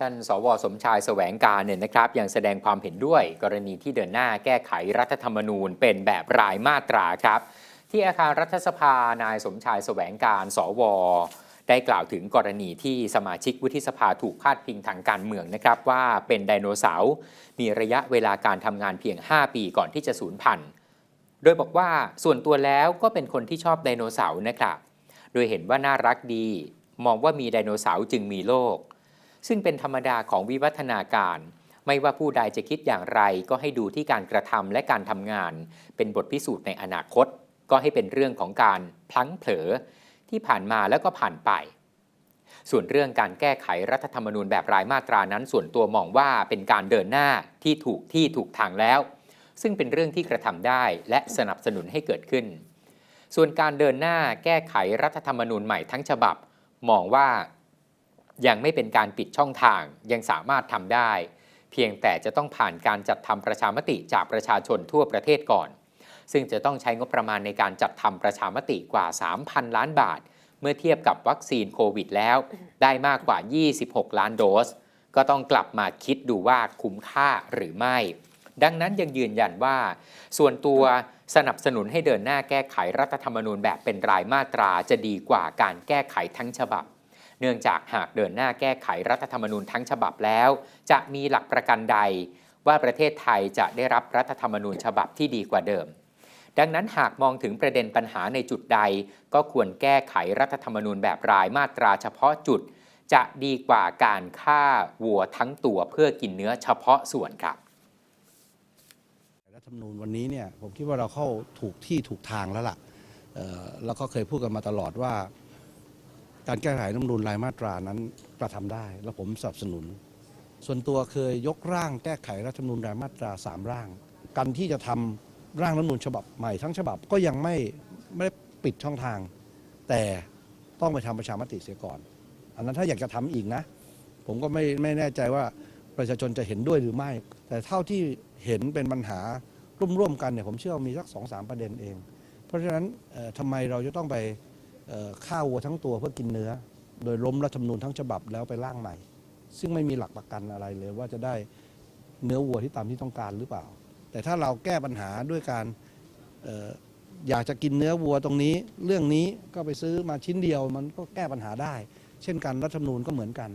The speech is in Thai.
ท่านสวสมชายแสวงการเนี่ยนะครับยังแสดงความเห็นด้วยกรณีที่เดินหน้าแก้ไขรัฐธรรมนูญเป็นแบบรายมาตราครับ ที่อาคารรัฐสภานายสมชายแสวงการสว ได้กล่าวถึงกรณีที่สมาชิกวุฒิสภาถูกพาดพิงทางการเมืองนะครับว่าเป็นไดโนเสาร์มีระยะเวลาการทำงานเพียง 5 ปีก่อนที่จะสูญพันธุ์โดยบอกว่าส่วนตัวแล้วก็เป็นคนที่ชอบไดโนเสาร์นะครับ โดยเห็นว่าน่ารักดี มองว่ามีไดโนเสาร์จึงมีโลก ซึ่งเป็นธรรมดาของวิวัฒนาการ ไม่ว่าผู้ใดจะคิดอย่างไร ก็ให้ดูที่การกระทำและการทำงาน เป็นบทพิสูจน์ในอนาคต ก็ให้เป็นเรื่องของการพลั้งเผลอ ที่ผ่านมาแล้วก็ผ่านไป ส่วนเรื่องการแก้ไขรัฐธรรมนูญแบบรายมาตรานั้น ส่วนตัวมองว่าเป็นการเดินหน้าที่ถูกที่ถูกทางแล้ว ซึ่งเป็นเรื่องที่กระทำได้และสนับสนุนให้เกิดขึ้น ส่วนการเดินหน้าแก้ไขรัฐธรรมนูญใหม่ทั้งฉบับ มองว่า ยังไม่เป็นการปิดช่องทางยังสามารถทำได้ เพียงแต่จะต้องผ่านการจัดทำประชามติจากประชาชนทั่วประเทศก่อน ซึ่งจะต้องใช้งบประมาณในการจัดทำประชามติกว่า 3,000 ล้านบาท เมื่อเทียบกับวัคซีนโควิดแล้ว ได้มากกว่า 26 ล้านโดส ก็ต้องกลับมาคิดดูว่าคุ้มค่าหรือไม่ ดังนั้นยังยืนยันว่า ส่วนตัวสนับสนุนให้เดินหน้าแก้ไขรัฐธรรมนูญแบบเป็นรายมาตราจะดีกว่าการแก้ไขทั้งฉบับ เนื่องจากหากเดินหน้าแก้ไขรัฐธรรมนูญทั้งฉบับแล้ว จะมีหลักประกันใด ว่าประเทศไทยจะได้รับรัฐธรรมนูญฉบับที่ดีกว่าเดิม ดังนั้นหากมองถึงประเด็นปัญหาในจุดใด ก็ควรแก้ไขรัฐธรรมนูญแบบรายมาตราเฉพาะจุด จะดีกว่าการฆ่าวัวทั้งตัวเพื่อกินเนื้อเฉพาะส่วนครับรัฐธรรมนูญวันนี้เนี่ยผมคิดว่าเราเข้าถูกที่ถูกทางแล้วล่ะเอ่อแล้วก็เคยพูดกันมาตลอดว่า การแก้ไขรัฐมนูญรายมาตรานั้นกระทำได้ แล้วผมสนับสนุน ส่วนตัวเคยยกร่างแก้ไขรัฐธรรมนูญรายมาตราสามร่างการที่จะทำร่างรัฐมนูญฉบับใหม่ทั้งฉบับก็ยังไม่ไม่ได้ปิดช่องทาง แต่ต้องไปทำประชามติเสียก่อน อันนั้นถ้าอยากจะทำอีกนะ ผมก็ไม่ไม่แน่ใจว่าประชาชนจะเห็นด้วยหรือไม่ แต่เท่าที่เห็นเป็นปัญหาร่วมๆกันเนี่ยผมเชื่อมีสักสองสามประเด็นเอง เพราะฉะนั้นเอ่อทำไมเราจะต้องไป เอ่อฆ่าวัวทั้งตัวเพื่อกินเนื้อ โดยล้มรัฐธรรมนูญทั้งฉบับแล้วไปร่างใหม่ ซึ่งไม่มีหลักประกันอะไรเลยว่าจะได้เนื้อวัวที่ตามที่ต้องการหรือเปล่า แต่ถ้าเราแก้ปัญหาด้วยการอออยากจะกินเนื้อวัวตรงนี้ เรื่องนี้ก็ไปซื้อมาชิ้นเดียวมันก็แก้ปัญหาได้ เช่นกันรัฐธรรมนูญก็เหมือนกัน